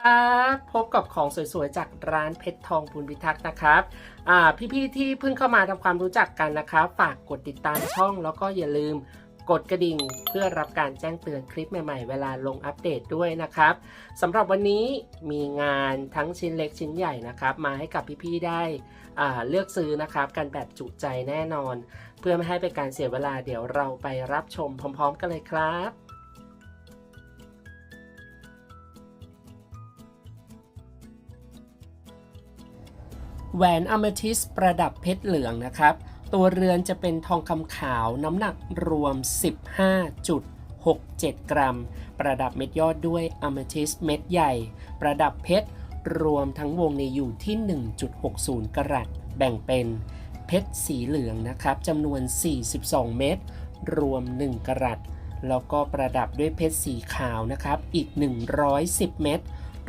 ครับพบกับของสวยๆ จากร้านเพชรทองพูนพิทักษ์นะครับอ่าพี่ๆ ที่เพิ่งเข้ามาทำความรู้จักกันนะครับ ฝากกดติดตามช่องแล้วก็อย่าลืมกดกระดิ่งเพื่อรับการแจ้งเตือนคลิปใหม่ๆ เวลาลงอัปเดตด้วยนะครับสำหรับวันนี้มีงานทั้งชิ้นเล็กชิ้นใหญ่นะครับ มาให้กับพี่ๆ ได้อ่าเลือกซื้อนะครับ กันแบบจุใจแน่นอน เพื่อไม่ให้เป็นการเสียเวลาเดี๋ยวเราไปรับชมพร้อม ๆ กันเลยครับ แหวนอเมทิสประดับเพชรเหลืองนะครับ ตัวเรือนจะเป็นทองคำขาวน้ำหนักรวม 15.67 กรัม ประดับเม็ดยอดด้วยอเมทิสเม็ดใหญ่ ประดับเพชรรวมทั้งวงในอยู่ที่ 1.60 กรัตแบ่งเป็นเพชรสีเหลืองนะครับจำนวน 42 เม็ดรวม 1 กรัตแล้วก็ประดับด้วยเพชรสีขาวนะครับ อีก 110 เม็ด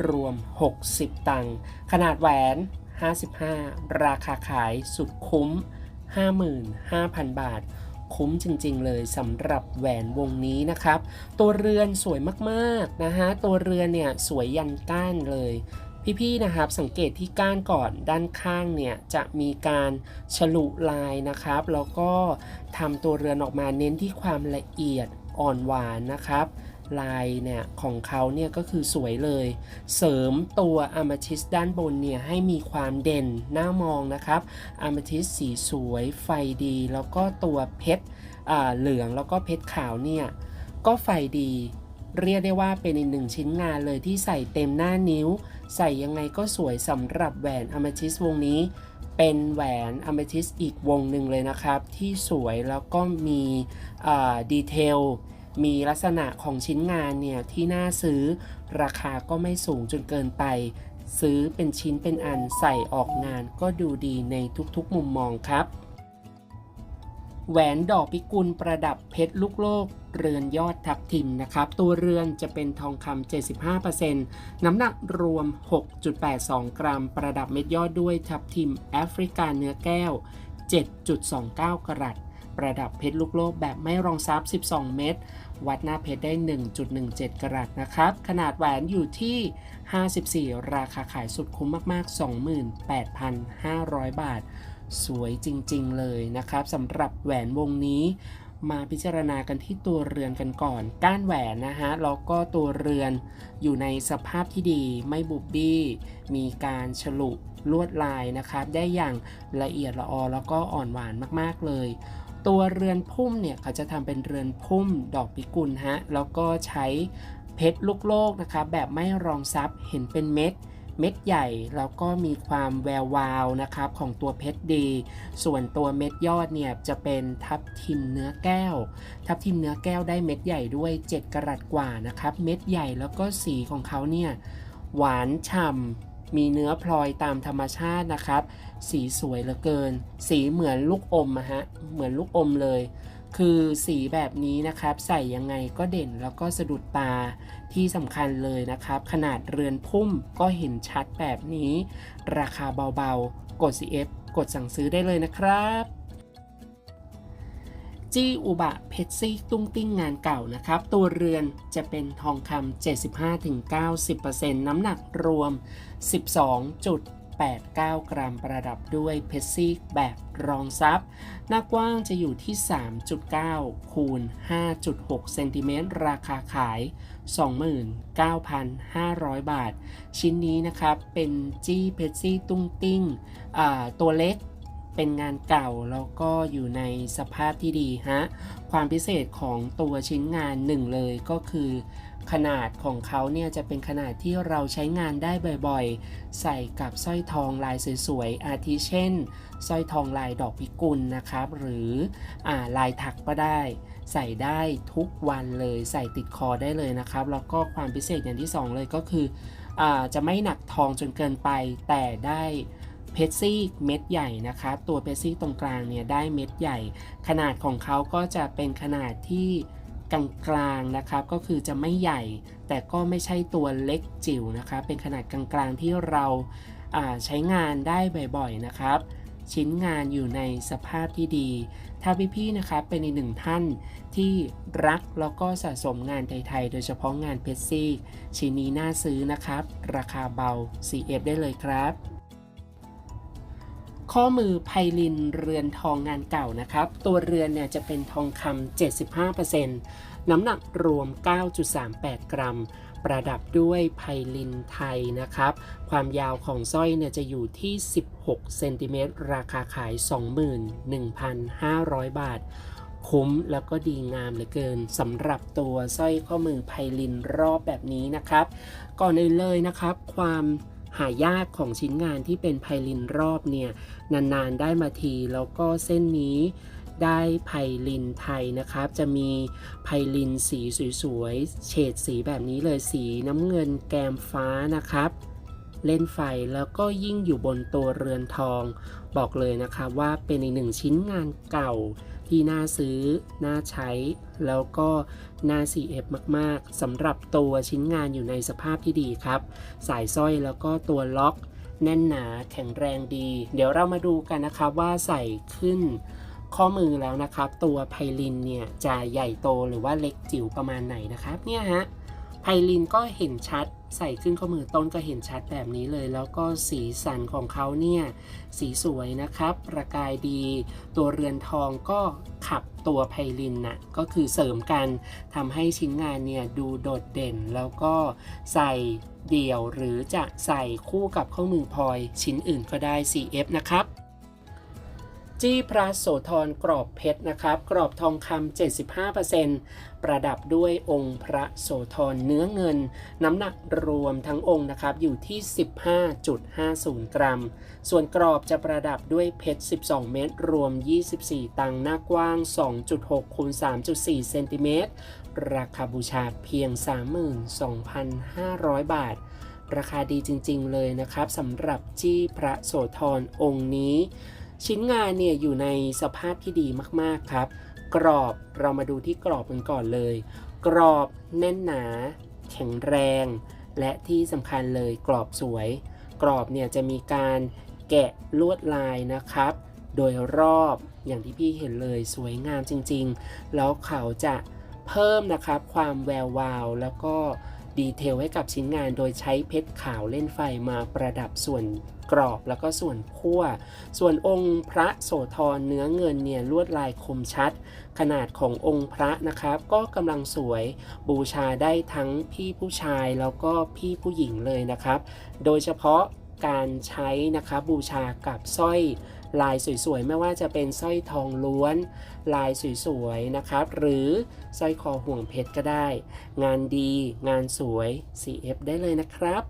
รวม 60 ตังค์ขนาดแหวน 55 ราคาขายสุดคุ้ม 55,000 บาท คุ้มจริงๆเลยสำหรับแหวนวงนี้นะครับ ตัวเรือนสวยมากๆนะฮะ ตัวเรือนเนี่ยสวยยันก้านเลยพี่ๆ นะครับ สังเกตที่ก้านก่อนด้านข้างเนี่ย จะมีการฉลุลายนะครับ แล้วก็ทำตัวเรือนออกมาเน้นที่ความละเอียดอ่อนหวานนะครับ ลายเนี่ยของเขาเนี่ยก็คือสวยเลย เสริมตัวอะมาทิสด้านบนเนี่ยให้มีความเด่นน่ามองนะครับอะมาทิสสีสวยไฟดี แล้วก็ตัวเพชรอ่าเหลืองแล้วก็เพชรขาวเนี่ยก็ไฟดี เรียกได้ว่าเป็นอีกหนึ่งชิ้นงานเลยที่ใส่เต็มหน้านิ้ว ใส่ยังไงก็สวยสำหรับแหวนอะมาทิสวงนี้เป็นแหวนอะ m มทิสอีกวงหนึ่งเลยนะครับ ที่สวยแล้วก็มีดีเทล มีลักษณะของชิ้นงานเนี่ยที่น่าซื้อ ราคาก็ไม่สูงจนเกินไป ซื้อเป็นชิ้นเป็นอันใส่ออกงานก็ดูดีในทุกๆมุมมองครับ แหวนดอกพิกุลประดับเพชรลูกโลกเรือนยอดทับทิมนะครับ ตัวเรือนจะเป็นทองคำ75%น้ำหนักรวม 6.82 กรัม ประดับเม็ดยอดด้วยทับทิมแอฟริกาเนื้อแก้ว 7.29 กรัต ประดับเพชรลูกโลกแบบไม่รองซับ 12 เม็ด วัดหน้าเพชรได้ 1.17 กรัตนะครับ ขนาดแหวนอยู่ที่ 54 ราคาขายสุดคุ้มมากๆ 28,500 บาท สวยจริงๆเลยนะครับสำหรับแหวนวงนี้มาพิจารณากันที่ตัวเรือนกันก่อน ก้านแหวนนะฮะ แล้วก็ตัวเรือนอยู่ในสภาพที่ดีไม่บุบบี้ มีการฉลุลวดลายนะครับ ได้อย่างละเอียดละออแล้วก็อ่อนหวานมากๆเลย ตัวเรือนพุ่มเนี่ยเขาจะทำเป็นเรือนพุ่มดอกพิกุลฮะแล้วก็ใช้เพชรลูกโลกนะครับแบบไม่รองซับเห็นเป็นเม็ดเม็ดใหญ่แล้วก็มีความแวววาวนะครับของตัวเพชรดี ส่วนตัวเม็ดยอดเนี่ยจะเป็นทับทิมเนื้อแก้ว ทับทิมเนื้อแก้วได้เม็ดใหญ่ด้วย 7 กรัตกว่านะครับ เม็ดใหญ่แล้วก็สีของเขาเนี่ยหวานฉ่ำ มีเนื้อพลอยตามธรรมชาตินะครับ สีสวยเหลือเกิน สีเหมือนลูกอมอะฮะ เหมือนลูกอมเลย คือสีแบบนี้นะครับ ใส่ยังไงก็เด่นแล้วก็สะดุดตาที่สำคัญเลยนะครับ ขนาดเรือนพุ่มก็เห็นชัดแบบนี้ ราคาเบาๆ กด CF กดสั่งซื้อได้เลยนะครับ จี้อุบะเพชรซี่ตุ้งติ้งงานเก่านะครับ ตัวเรือนจะเป็นทองคำ75-90%น้ำหนักรวม 12.89 กรัมประดับด้วยเพชรซี่แบบรองซับหน้ากว้างจะอยู่ที่ 3.9 คูณ 5.6 เซนติเมตรราคาขาย 29,500 บาท ชิ้นนี้นะครับเป็นจี้เพชรซี่ตุ้งติ้งตัวเล็ก เป็นงานเก่าแล้วก็อยู่ในสภาพที่ดีฮะ ความพิเศษของตัวชิ้นงานหนึ่งเลยก็คือ ขนาดของเขาเนี่ยจะเป็นขนาดที่เราใช้งานได้บ่อยๆ ใส่กับสร้อยทองลายสวยๆ อาทิเช่นสร้อยทองลายดอกพิกุลนะครับ หรืออลายถักก็ได้ ใส่ได้ทุกวันเลย ใส่ติดคอได้เลยนะครับ แล้วก็ความพิเศษอย่างที่สองเลยก็คืออจะไม่หนักทองจนเกินไปแต่ได้ เพชรซี่เม็ดใหญ่นะครับ ตัวเพชรซี่ตรงกลางเนี่ยได้เม็ดใหญ่ ขนาดของเขาก็จะเป็นขนาดที่กลางๆนะครับ ก็คือจะไม่ใหญ่ แต่ก็ไม่ใช่ตัวเล็กจิ๋วนะครับ เป็นขนาดกลางๆที่เราใช้งานได้บ่อยๆนะครับ ชิ้นงานอยู่ในสภาพที่ดี ถ้าพี่ๆนะครับเป็นอีกหนึ่งท่านที่รักแล้วก็สะสมงานไทยๆ โดยเฉพาะงานเพชรซีกชิ้นนี้น่าซื้อนะครับ ราคาเบา CF ได้เลยครับ ข้อมือไพลินเรือนทองงานเก่านะครับ ตัวเรือนเนี่ยจะเป็นทองคำ75%น้ำหนักรวม 9.38 กรัม ประดับด้วยไพลินไทยนะครับ ความยาวของสร้อยเนี่ยจะอยู่ที่ 16 เซนติเมตร ราคาขาย 21,500 บาท คุ้มแล้วก็ดีงามเหลือเกินสำหรับตัวสร้อยข้อมือไพลินรอบแบบนี้นะครับ ก่อนอื่นเลยนะครับ ความ หายากของชิ้นงานที่เป็นไพลินรอบเนี่ยนานๆได้มาทีแล้วก็เส้นนี้ได้ไพลินไทยนะครับ จะมีไพลินสีสวยๆ เฉดสีแบบนี้เลยสีน้ำเงินแกมฟ้านะครับ เล่นไฟแล้วก็ยิ่งอยู่บนตัวเรือนทอง บอกเลยนะครับว่าเป็นอีกหนึ่งชิ้นงานเก่าที่น่าซื้อ น่าใช้ แล้วก็น่า CF มาก ๆสำหรับตัวชิ้นงานอยู่ในสภาพที่ดีครับ สายสร้อยแล้วก็ตัวล็อก แน่นหนาแข็งแรงดี เดี๋ยวเรามาดูกันนะครับว่าใส่ขึ้นข้อมือแล้วนะครับ ตัวไพลินเนี่ยจะใหญ่โตหรือว่าเล็กจิ๋วประมาณไหนนะครับเนี่ยฮะไพลินก็เห็นชัด ใส่ขึ้นข้อมือต้นก็เห็นชัดแบบนี้เลย แล้วก็สีสันของเขาเนี่ยสีสวยนะครับ ประกายดี ตัวเรือนทองก็ขับตัวไพลินน่ะก็คือเสริมกันทำให้ชิ้นงานเนี่ยดูโดดเด่น แล้วก็ใส่เดี่ยวหรือจะใส่คู่กับข้อมือพลอยชิ้นอื่นก็ได้ CF นะครับ จี้พระโสธรกรอบเพชรนะครับ กรอบทองคำ75%ประดับด้วยองค์พระโสธรเนื้อเงิน น้ำหนักรวมทั้งองค์นะครับ อยู่ที่ 15.50 กรัม ส่วนกรอบจะประดับด้วยเพชร 12 เม็ดรวม 24 ตังหน้ากว้าง 2.6คูณ3.4 เซนติเมตร ราคาบูชาเพียง 32,500 บาทราคาดีจริงๆเลยนะครับสำหรับจี้พระโสธรองค์นี้ ชิ้นงานเนี่ยอยู่ในสภาพที่ดีมากๆครับ กรอบเรามาดูที่กรอบกันก่อนเลย กรอบแน่นหนา แข็งแรง และที่สำคัญเลยกรอบสวย กรอบเนี่ยจะมีการแกะลวดลายนะครับ โดยรอบอย่างที่พี่เห็นเลยสวยงามจริงๆ แล้วเขาจะเพิ่มนะครับความแวววาวแล้วก็ ดีเทลให้กับชิ้นงานโดยใช้เพชรขาวเล่นไฟมาประดับส่วนกรอบแล้วก็ส่วนขั้ว ส่วนองค์พระโสธรเนื้อเงินเนี่ยลวดลายคมชัด ขนาดขององค์พระนะครับ ก็กำลังสวยบูชาได้ทั้งพี่ผู้ชายแล้วก็พี่ผู้หญิงเลยนะครับ โดยเฉพาะการใช้นะครับบูชากับสร้อย ลายสวยๆ ไม่ว่าจะเป็นสร้อยทองล้วน ลายสวยๆ นะครับ หรือสร้อยคอห่วงเพชรก็ได้ งานดี งานสวย CF ได้เลยนะครับ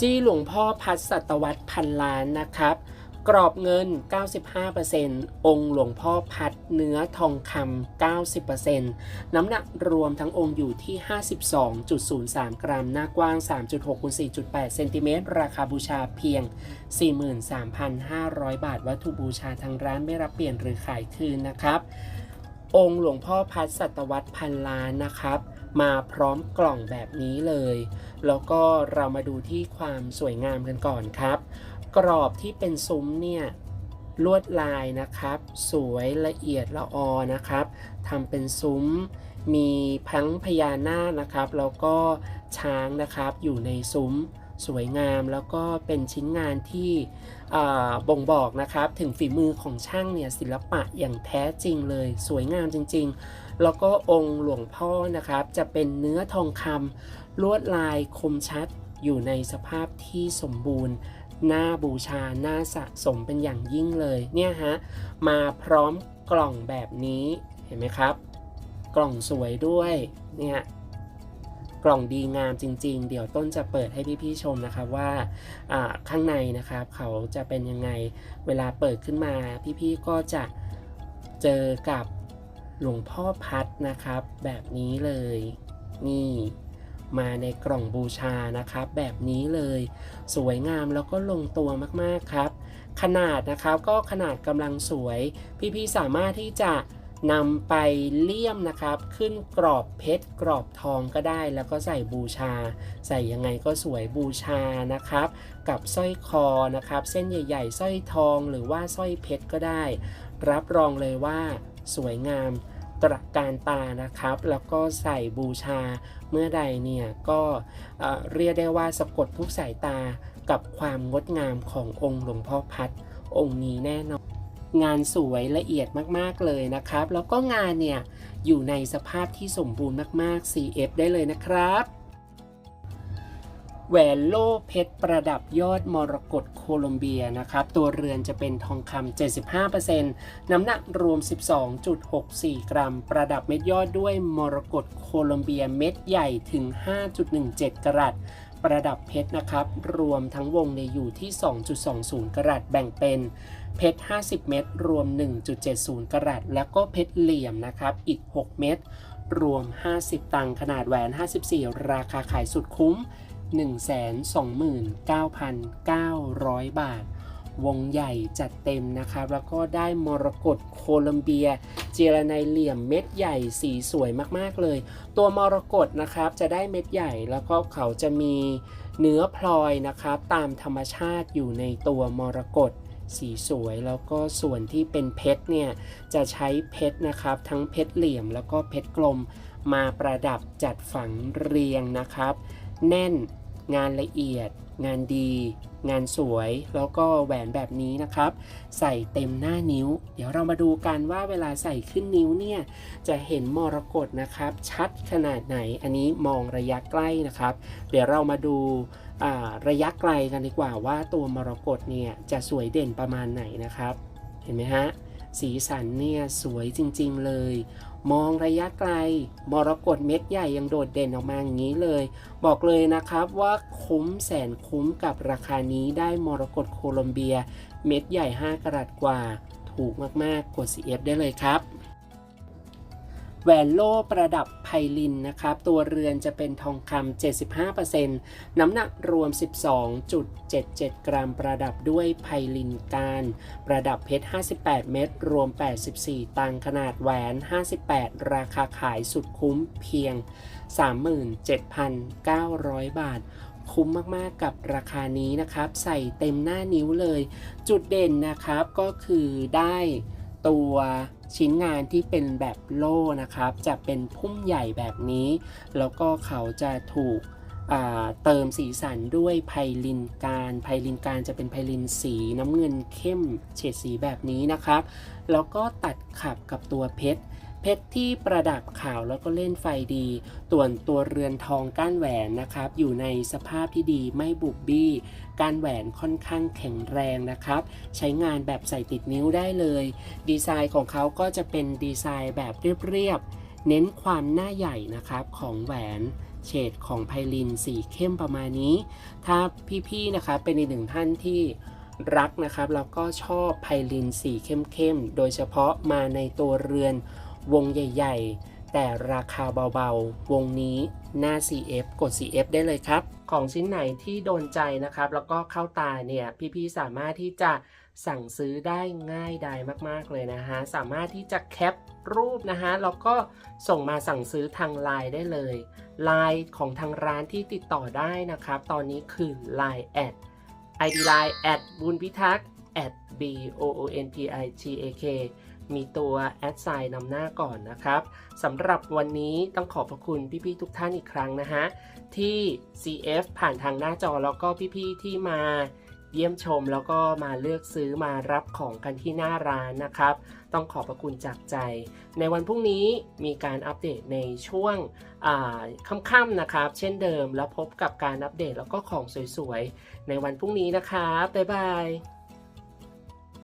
จี้หลวงพ่อพัดสัตวัตพันล้านนะครับ กรอบเงิน 95%องค์หลวงพ่อพัดเนื้อทองคำ 90%น้ำหนักรวมทั้งองค์อยู่ที่ 52.03 กรัม หน้ากว้าง 3.6คูณ4.8 เซนติเมตร ราคาบูชาเพียง 43,500 บาท วัตถุบูชาทางร้านไม่รับเปลี่ยนหรือขายคืนนะครับองค์หลวงพ่อพัดสัตวัตพันล้านนะครับ มาพร้อมกล่องแบบนี้เลย แล้วก็เรามาดูที่ความสวยงามกันก่อนครับ กรอบที่เป็นซุ้มเนี่ยลวดลายนะครับ สวยละเอียดละออนะครับทำเป็นซุ้มมีพังพญานาคนะครับแล้วก็ช้างนะครับอยู่ในซุ้มสวยงามแล้วก็เป็นชิ้นงานที่บ่งบอกนะครับถึงฝีมือของช่างเนี่ยศิลปะอย่างแท้จริงเลย สวยงามจริง ๆ แล้วก็องค์หลวงพ่อนะครับ จะเป็นเนื้อทองคำลวดลายคมชัดอยู่ในสภาพที่สมบูรณ์ น่าบูชา น่าสะสมเป็นอย่างยิ่งเลยเนี่ยฮะมาพร้อมกล่องแบบนี้เห็นไหมครับ กล่องสวยด้วยเนี่ยกล่องดีงามจริง ๆ เดี๋ยวต้นจะเปิดให้พี่ๆชมนะครับว่าอ่าข้างในนะครับ เขาจะเป็นยังไงเวลาเปิดขึ้นมา พี่ๆก็จะเจอกับหลวงพ่อพัดนะครับ แบบนี้เลยนี่ มาในกล่องบูชานะครับ แบบนี้เลย สวยงามแล้วก็ลงตัวมากๆครับ ขนาดนะครับก็ขนาดกำลังสวย พี่ๆสามารถที่จะนำไปเลี่ยมนะครับ ขึ้นกรอบเพชรกรอบทองก็ได้ แล้วก็ใส่บูชา ใส่ยังไงก็สวยบูชานะครับ กับสร้อยคอนะครับ เส้นใหญ่ ๆสร้อยทองหรือว่าสร้อยเพชรก็ได้ รับรองเลยว่าสวยงาม ตระการตานะครับ แล้วก็ใส่บูชาเมื่อใดเนี่ยก็เอ่อเรียกได้ว่าสะกดทุกสายตากับความงดงามขององค์หลวงพ่อพัดองค์นี้แน่นอน งานสวยละเอียดมากๆเลยนะครับ แล้วก็งานเนี่ยอยู่ในสภาพที่สมบูรณ์มากๆ CF ได้เลยนะครับ แหวนโล่เพชรประดับยอดมรกตโคลอมเบียนะครับ ตัวเรือนจะเป็นทองคำ 75%น้ำหนักรวม 12.64 กรัม ประดับเม็ดยอดด้วยมรกตโคลอมเบียเม็ดใหญ่ถึง 5.17 กรัตประดับเพชรนะครับ รวมทั้งวงในอยู่ที่ 2.20 กรัตแบ่งเป็นเพชร 50 เม็ดรวม 1.70 กรัตแล้วก็เพชรเหลี่ยมนะครับ อีก 6 เม็ดรวม 50 ตังขนาดแหวน 54 ราคาขายสุดคุ้ม 129,900 บาท วงใหญ่จัดเต็มนะครับ แล้วก็ได้มรกตโคลัมเบีย เจรไนเหลี่ยมเม็ดใหญ่สีสวยมากๆเลย ตัวมรกตนะครับจะได้เม็ดใหญ่แล้วก็เขาจะมีเนื้อพลอยนะครับตามธรรมชาติอยู่ในตัวมรกตสีสวยแล้วก็ส่วนที่เป็นเพชรเนี่ยจะใช้เพชรนะครับ ทั้งเพชรเหลี่ยมแล้วก็เพชรกลมมาประดับจัดฝังเรียงนะครับ แน่น งานละเอียด งานดี งานสวย แล้วก็แหวนแบบนี้นะครับ ใส่เต็มหน้านิ้ว เดี๋ยวเรามาดูกันว่าเวลาใส่ขึ้นนิ้วเนี่ย จะเห็นมรกตนะครับ ชัดขนาดไหน อันนี้มองระยะใกล้นะครับ เดี๋ยวเรามาดูาระยะไกลกันดีกว่าว่าตัวมรกตเนี่ยจะสวยเด่นประมาณไหนนะครับ เห็นไหมฮะ สีสันเนี่ยสวยจริงๆเลย มองระยะไกลมรกตเม็ดใหญ่ยังโดดเด่นออกมาอย่างนี้เลย บอกเลยนะครับว่าคุ้มแสนคุ้มกับราคานี้ได้มรกตโคลอมเบีย เม็ดใหญ่ 5กรัตกว่า ถูกมากๆ กด CF ได้เลยครับ แหวนโล่ประดับไพลินนะครับ ตัวเรือนจะเป็นทองคำ75%น้ำหนักรวม 12.77 กรัม ประดับด้วยไพลินการ ประดับเพชร 58 เม็ดรวม 84 ตังขนาดแหวน 58 ราคาขายสุดคุ้มเพียง 37,900 บาทคุ้มมากๆกับราคานี้นะครับ ใส่เต็มหน้านิ้วเลย จุดเด่นนะครับก็คือได้ตัว ชิ้นงานที่เป็นแบบโล่นะครับ จะเป็นพุ่มใหญ่แบบนี้ แล้วก็เขาจะถูกเติมสีสันด้วยไพลินการไพลินการจะเป็นไพลินสีน้ำเงินเข้มเฉดสีแบบนี้นะครับ แล้วก็ตัดขับกับตัวเพชร เพชรที่ประดับขาวแล้วก็เล่นไฟดีส่วนตัวเรือนทองก้านแหวนนะครับ อยู่ในสภาพที่ดีไม่บุบบี้ก้านแหวนค่อนข้างแข็งแรงนะครับ ใช้งานแบบใส่ติดนิ้วได้เลย ดีไซน์ของเขาก็จะเป็นดีไซน์แบบเรียบๆ เน้นความหน้าใหญ่นะครับของแหวนเฉดของไพลินสีเข้มประมาณนี้ ถ้าพี่ๆนะครับเป็นอีกหนึ่งท่านที่รักนะครับแล้วก็ชอบไพลินสีเข้มๆ โดยเฉพาะมาในตัวเรือน วงใหญ่ ๆ แต่ราคาเบาๆ วงนี้หน้า CF กด CF ได้เลยครับ ของชิ้นไหนที่โดนใจนะครับ แล้วก็เข้าตาเนี่ย พี่ๆ สามารถที่จะสั่งซื้อได้ง่ายดายมากๆเลยนะฮะ สามารถที่จะแคปรูปนะฮะ แล้วก็ส่งมาสั่งซื้อทางไลน์ได้เลยไลน์ของทางร้านที่ติดต่อได้นะครับ ตอนนี้คือ Line แอด ID Line แอดบุญพิทักษ์ at b o o n p i t a k มีตัวแอดไซน์นำหน้าก่อนนะครับสำหรับวันนี้ต้องขอบพระคุณพี่ๆทุกท่านอีกครั้งนะฮะ ที่ CF ผ่านทางหน้าจอแล้วก็พี่ๆที่มาเยี่ยมชมแล้วก็มาเลือกซื้อมารับของกันที่หน้าร้านนะครับ ต้องขอบพระคุณจากใจ ในวันพรุ่งนี้มีการอัปเดตในช่วงค่ำๆนะครับ เช่นเดิมแล้วพบกับการอัปเดตแล้วก็ของสวยๆ ในวันพรุ่งนี้นะครับ บ๊ายบาย